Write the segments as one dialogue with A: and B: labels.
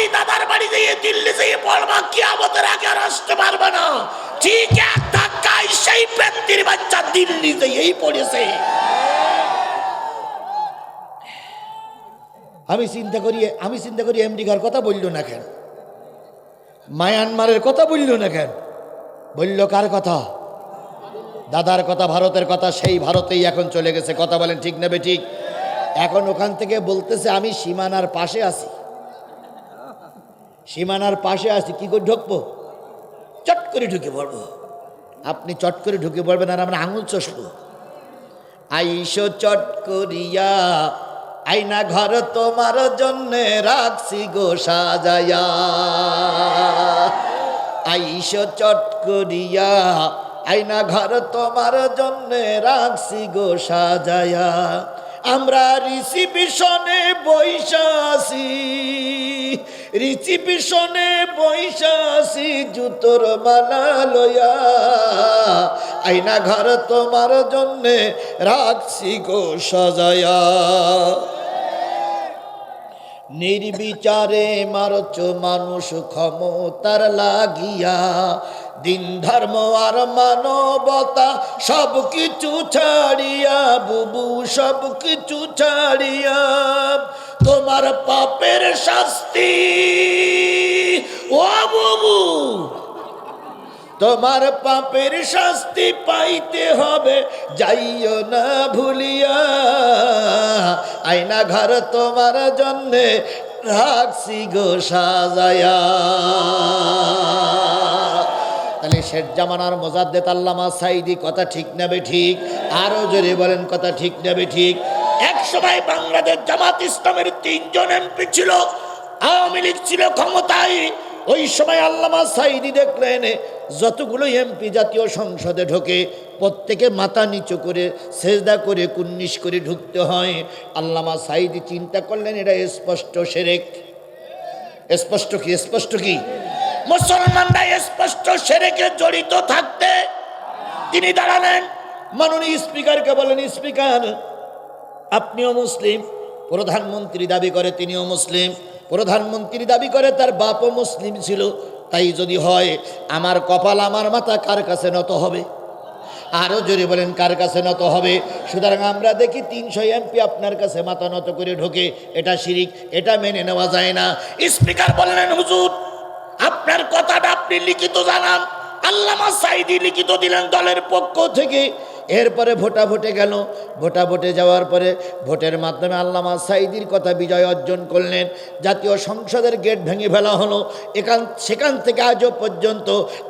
A: বাড়ি দাদার বাড়ি দিয়ে দিল্লি যেয়ে বলবা, কিয়ামতের আগে আর আসতে পারবে না। ঠিক এক ধাক্কায় সেই ব্যক্তির বাচ্চা দিল্লি যেয়েই পড়েছে।
B: আমি চিন্তা করি আমি চিন্তা করি আমেরিকার কথা বলল না কেন? মায়ানমারের কথা বলল না কেন? বলল কার কথা? দাদার কথা, ভারতের কথা, সেই ভারতেই এখন চলে গেছে। কথা বলেন ঠিক নেবে ঠিক? এখন ওখান থেকে বলতেছে, আমি সীমানার পাশে আছি। সীমানার পাশে আছি, কি করে ঢুকবো? চট করে ঢুকে পড়ব। আপনি চট করে ঢুকে পড়বেন আর আমরা আঙুল চষবো। আইসো চট করিয়া আইনা ঘর তোমার জন্য রাখছি গো সাজায়া। আইসো চট করিয়া আইনা ঘর তোমার জন্য রাখছি গো সাজায়া। আমরা রিসিপিশনে বৈশাসি রিসিপিশনে বৈশাসি জুতোর মালা লয়া। আইনা ঘর তোমার জন্যে রাখছি গো সাজায়া। নির্বিচারে মারচ মানুষ ক্ষমতার লাগিয়া। দিন ধর্ম আর মানবতা সব কিছু ছাড়িয়া, বুবু সব কিছু ছাড়িয়া। তোমার পাপের শাস্তি। ও বুবু তোমার পাপের শাস্তি পাইতে হবে, যাইও না ভুলিয়া। আয়না ঘর তোমার জন্যে রাখছি গো, সাজায়া। তাহলে শেখ জামানার মোজাদ্দেদ আল্লামা সাইদি, কথা ঠিক নেবে ঠিক? আরও জোরে বলেন, কথা ঠিক নেবে ঠিক?
A: এক সময় বাংলাদেশ জামাত ইসলামের তিনজন এমপি ছিল, আওয়ামী লীগ ছিল ক্ষমতায়।
B: ওই সময় আল্লামা সাইদি দেখলেন, যতগুলো এমপি জাতীয় সংসদে ঢোকে, প্রত্যেকে মাথা নিচু করে, সেজদা করে, কুন্নিশ করে ঢুকতে হয়। আল্লামা সাইদি চিন্তা করলেন এটা স্পষ্ট সেরেক। স্পষ্ট কি স্পষ্ট কি?
A: মুসলমানরা স্পষ্ট সেরেকে জড়িত থাকতে তিনি দাঁড়ালেন।
B: মাননীয় স্পিকারকে বলেন, স্পিকার আপনিও মুসলিম, প্রধানমন্ত্রী দাবি করে তিনিও মুসলিম, প্রধানমন্ত্রী দাবি করে তার বাপও মুসলিম ছিল, তাই যদি হয় আমার কপাল আমার মাথা কার কাছে নত হবে? আরও জোরে বলেন, কার কাছে নত হবে? সুতরাং আমরা দেখি তিনশো এমপি আপনার কাছে মাথা নত করে ঢোকে, এটা শিরিক, এটা মেনে নেওয়া যায় না।
A: স্পিকার বললেন, হুজুর, আপনার কথাটা আপনি লিখিত জানান। আল্লামা সাইদি লিখিত দিলেন দলের পক্ষ
B: থেকে। এরপরে ভোটা ভোটে গেল। ভোটা ভোটে যাওয়ার পরে ভোটের মাধ্যমে আল্লামা সাইদির কথা বিজয় অর্জন করলেন। জাতীয় সংসদের গেট ভেঙে ফেলা হলো। এখান সেখান থেকে আজও পর্যন্ত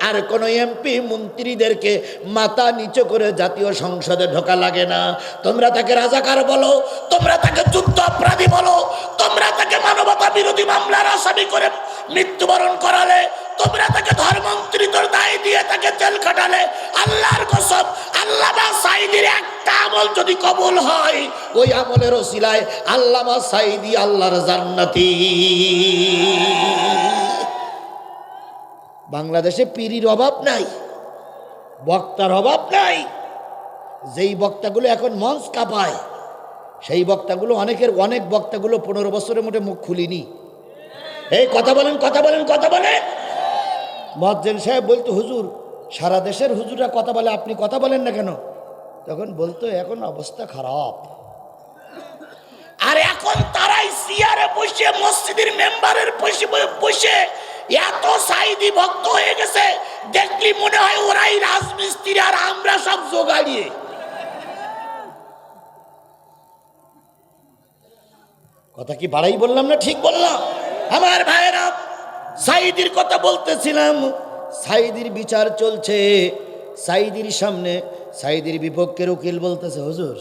B: আর কোনো এমপি মন্ত্রীদেরকে মাথা নিচু করে জাতীয় সংসদে ঢোকা লাগে না।
A: তোমরা তাকে রাজাকার বলো, তোমরা তাকে যুদ্ধ অপরাধী বলো, তোমরা তাকে মানবতা বিরোধী মামলার আসামি করে মৃত্যুবরণ করালে তোমরা তাকে ধর্মান্তরিতর দায় দিয়ে তাকে তেল কাটালে আল্লাহর কসম আল্লাহ সাইদির একটা আমল যদি কবুল হয়,
B: ওই আমলের ওসিলায় আল্লামা সাইদি আল্লাহর জান্নাতি। বাংলাদেশে পীরির অভাব নাই, বক্তার অভাব নাই। যেই বক্তাগুলো এখন মঞ্চ কাঁপায়, সেই বক্তাগুলো অনেকের, অনেক বক্তাগুলো পনেরো বছরের মধ্যে মুখ খুলিনি।
A: এই কথা বলেন কথা বলেন কথা বলেন।
B: মজ্জেন সাহেব বলতো, হুজুর, সারা দেশের হুজুররা কথা বলে, আপনি কথা বলেন না কেন? তখন বলতো, এখন অবস্থা খারাপ।
A: আর এখন তারাই সিয়ারে বসে, মসজিদের মেম্বারের বসে বসে এত সাইদি ভক্ত হয়ে গেছে, দেখলি মনে হয় ওরাই রাজমিস্ত্রি আর আমরা সব জোগাড়িয়ে।
B: কথা কি বাড়াই বললাম না ঠিক বললাম?
A: আমার ভাইয়েরা
B: সাইদির কথা বলতেছিলাম। সাইদির বিচার চলছে। সাইদির সামনে, সাইদির বিপক্ষের উকিল বলতেছে, হুজুর,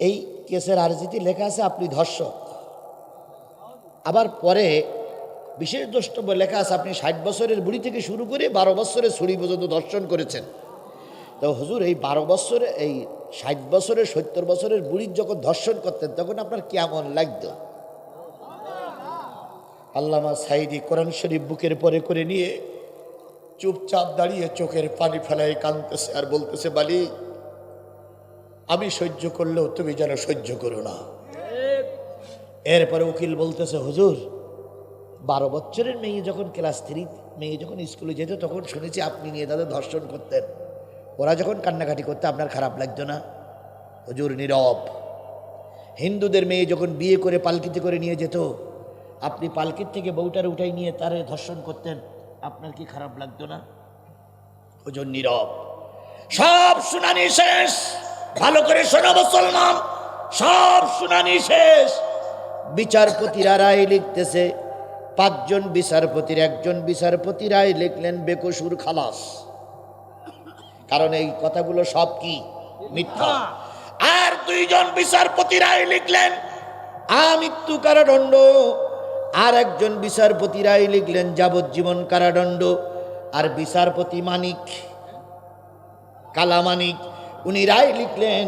B: এই কেসের আর্জিতে লেখা আছে আপনি ধর্ষক। আবার পরে বিশেষ দ্রষ্টব্য লেখা আছে, আপনি ষাট বছরের বুড়ি থেকে শুরু করে বারো বছরের ছুরি পর্যন্ত দর্শন করেছেন। তো হুজুর, এই বারো বছরে, এই ষাট বছরের, সত্তর বছরের বুড়ির যখন ধর্ষণ করতেন, তখন আপনার কেমন লাগতো? আল্লামা সাইদি কোরআন শরীফ বুকের পরে করে নিয়ে চুপচাপ দাঁড়িয়ে চোখের পানি ফেলায় কাঁদতেছে আর বলতেছে, বালি, আমি সহ্য করলেও তুমি যেন সহ্য করো না। এরপরে উকিল বলতেছে, হুজুর, বারো বছরের মেয়ে যখন ক্লাস থ্রি, মেয়ে যখন স্কুলে যেত তখন শুনেছি আপনি নিয়ে তাদের ধর্ষণ করতেন। ওরা যখন কান্নাকাটি করতে আপনার খারাপ লাগতো না? হুজুর নীরব। হিন্দুদের মেয়ে যখন বিয়ে করে পালকিতে করে নিয়ে যেত আপনি পালকির থেকে বউটার উঠাই নিয়ে তারে ধর্ষণ করতেন, আপনার কি খারাপ লাগতো না? ওজন নীরব। সব শুনানি শেষ। ভালো করে শোনো মুসলমান, সব শুনানি শেষ। বিচারপতিরা রায় লিখতেছে, পাঁচজন বিচারপতির একজন বিচারপতি রায় লিখলেন, বেকসুর খালাস। কারণ এই কথাগুলো সব কি? মিথ্যা। আর দুইজন বিচারপতি রায় লিখলেন, আমৃত্যু কারাদণ্ড। আর একজন বিচারপতি রায় লিখলেন যাবজ্জীবন কারাদণ্ড। আর বিচারপতি মানিক কালামানিক উনি রায় লিখলেন,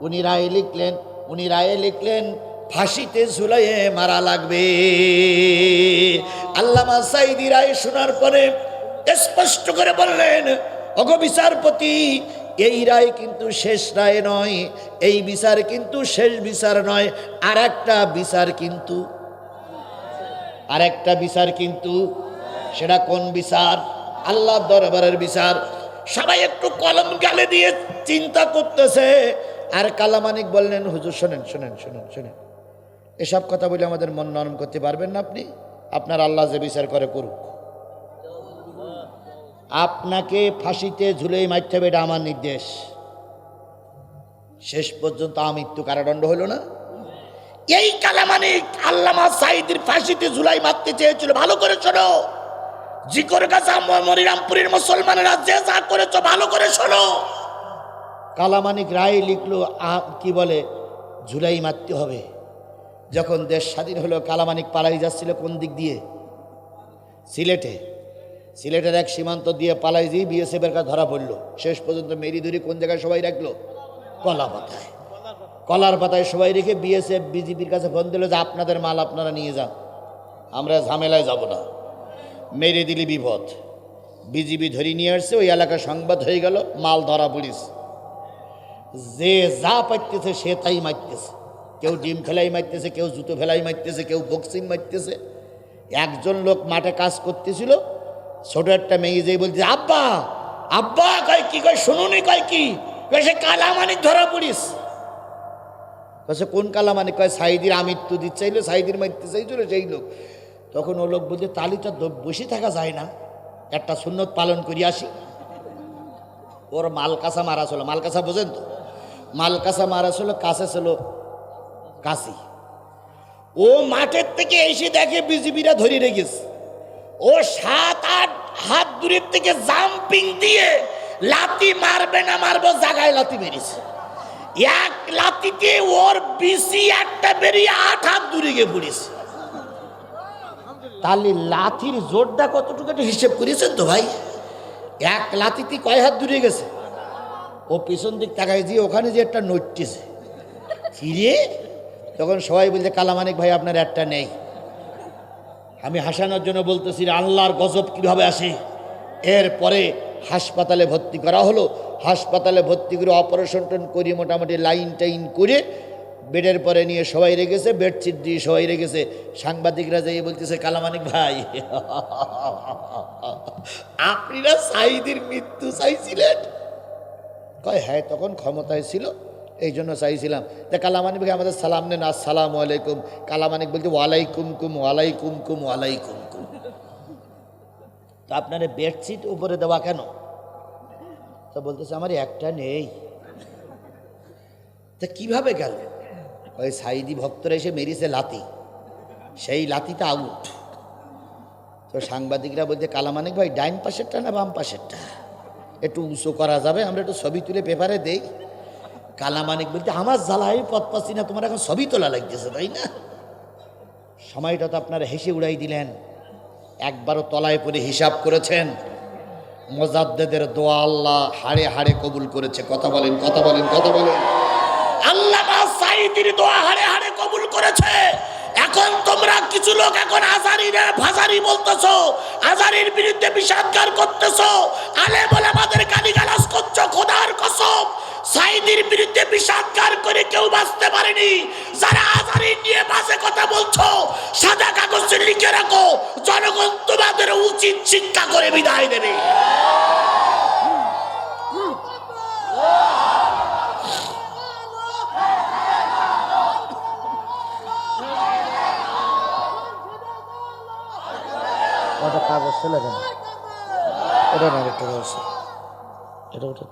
B: উনি রায় লিখলেন, উনি রায়ে লিখলেন, ফাঁসিতে ঝুলাইয়ে মারা লাগবে। আল্লামা সাইদি রায় শোনার পরে স্পষ্ট করে বললেন অগ বিচারপতি, এই রায় কিন্তু শেষ রায় নয়, এই বিচার কিন্তু শেষ বিচার নয় আর একটা বিচার কিন্তু আর একটা বিচার কিন্তু, সেটা কোন বিচার? আল্লাহ দরবারের বিচার। সবাই একটু কলম গালে দিয়ে চিন্তা করতেছে। আর কালামানিক বললেন, হুজুর, শোনেন শোনেন শোনেন শোনেন। এসব কথা বলে আমাদের মন নরম করতে পারবেন না আপনি? আপনার আল্লাহ যে বিচার করে করুক। আপনাকে ফাঁসিতে ঝুলেই মারতে হবে, এটা আমার নির্দেশ। শেষ পর্যন্ত আমৃত্যু কারাদণ্ড হলো না? এই কালামানিক আল্লামা সাইদির ফাঁসিতে ঝুলাই মারতে চেয়েছিল। ভালো করে শোনো। জিকর গাছা মরিরামপুরের মুসলমানেরা যে যা করেছ, ভালো করে শোনো। কালামানিক রায় লিখলো কি বলে, ঝুলাই মারতে হবে। যখন দেশ স্বাধীন হলো কালামানিক পালাই যাচ্ছিল কোন দিক দিয়ে? সিলেটে। সিলেটের এক সীমান্ত দিয়ে পালাই দিয়ে বিএসএফের কাছে ধরা পড়ল। শেষ পর্যন্ত মেরি ধরি কোন জায়গায় সবাই রাখল? কলা পাতায় কলার পাতায় সবাই রেখে বিএসএফ বিজেপির কাছে ফোন দিল যে আপনাদের মাল আপনারা নিয়ে যান। আমরা ঝামেলায় যাব না। মেরে দিলি বিপদ। বিজিবি ধরে নিয়ে আসছে, ওই এলাকার সংবাদ হয়ে গেল, মাল ধরা পড়িস যে যা পাইতেছে সে তাই মারতেছে কেউ ডিম ফেলাই মারতেছে কেউ জুতো ফেলাই মারতেছে কেউ বক্সিং মারতেছে একজন লোক মাঠে কাজ করতেছিল, ছোট একটা মেয়ে যে বলছে, আব্বা আব্বা, কয় কি, কয় শুনুনি, কয় কি? সে কালা মানিক ধরা পড়িস কছে কোন কালা মানে? কয় সাইদির আমৃত্যু দিতে চাইলো সাইদির মারতে চাইছিল সেই লোক। তখন ও লোক বলছে তালিটা বসে থাকা যায় না, একটা সুন্নত পালন করি আসি। ওর মালকাসা মারা ছিল মালকাসা বোঝেন তো? মালকাসা মারা ছিল কাছে ছিল কাশি। ও মাঠের থেকে এসে দেখে বিজিবিরা ধরে রেখেছে। ও সাত, আট হাত দূরের থেকে জাম্পিং দিয়ে লাতি মারবে না, মারবো, জাগায় লাতি মেরেছে। এক লাতিতে ওর বিসি একটা বেরিয়ে আট হাত দূরে গিয়ে পড়েছে। তাহলে লাথির জোরটা কতটুকু একটা হিসেব করেছেন তো ভাই? এক লাতিতে কয় হাত দূরে গেছে? ও পিছন দিক তাকায় দিয়ে ওখানে যে একটা নড়তেছে। ফিরে তখন সবাই বলছে, কালামানিক ভাই, আপনার একটা নেই। আমি হাসানোর জন্য বলতেছি, আল্লাহর গজব কীভাবে আসে? এরপরে হাসপাতালে ভর্তি করা হলো। হাসপাতালে ভর্তি করে অপারেশন টন করে মোটামুটি লাইন টাইন করে বেডের পরে নিয়ে সবাই রেখেছে বেডশিট দিয়ে সবাই রেখেছে সাংবাদিকরা যাই বলতেছে, কালামানিক ভাই। আপনারা সাইদের মৃত্যু চাইছিলেন? কয় হ্যাঁ তখন ক্ষমতায় ছিল, এই জন্য চাইছিলাম। তা কালামানিক আমাদের সালাম নেন, আসসালাম আলাইকুম। কালামানিক বলতে ওয়ালাইকুম কুম ওয়ালাইকুম কুম ওয়ালাইকুম কুম। তো আপনার বেডশিট উপরে দেওয়া কেন? তো বলতেছে, আমার একটা নেই। তা কীভাবে গেল? ওই সাইদি ভক্তরা এসে মেরিছে লাতি। সেই লাতিটা আউট তো সাংবাদিকরা বলতে কালামানিক ভাই, ডাইন পাশেরটা না বাম পাশেরটা? একটু উঁচু করা যাবে, আমরা একটু ছবি তুলে পেপারে দেই। কালামানিক বলতে আমার জ্বালাই পথ পাচ্ছি না, তোমার এখন ছবি তোলা লাগতেছে, তাই না? সময়টা তো আপনারা হেসে উড়াই দিলেন। একবারও তলায় পড়ে হিসাব করেছেন। মোজাদ্দেদের দোয়া আল্লাহ হাড়ে হাড়ে কবুল করেছে। কথা বলেন কথা বলেন কথা বলেন। আল্লাহ সাইদির দোয়া হাড়ে হাড়ে কবুল করেছে। এখন তোমরা কিছু লোক এখন আজারির ভাজারি বলতেছো, আজারির বিরুদ্ধে বিষাদগার করতেছো আলে বলে আমাদের গালিগালাজ করছ, খোদার কসম। সাইদির বিরুদ্ধে বিষাদগার করে কেউ বাঁচতে পারেনি। যারা আজারি নিয়ে বাসে কথা বলছো, সাদা কাগজ লিখে
A: রাখো, জনগণ তোমাদের উচিত শিক্ষা করে বিদায় দেবে।
B: কাগজ ছিল কেন এটা না এটা ওইটা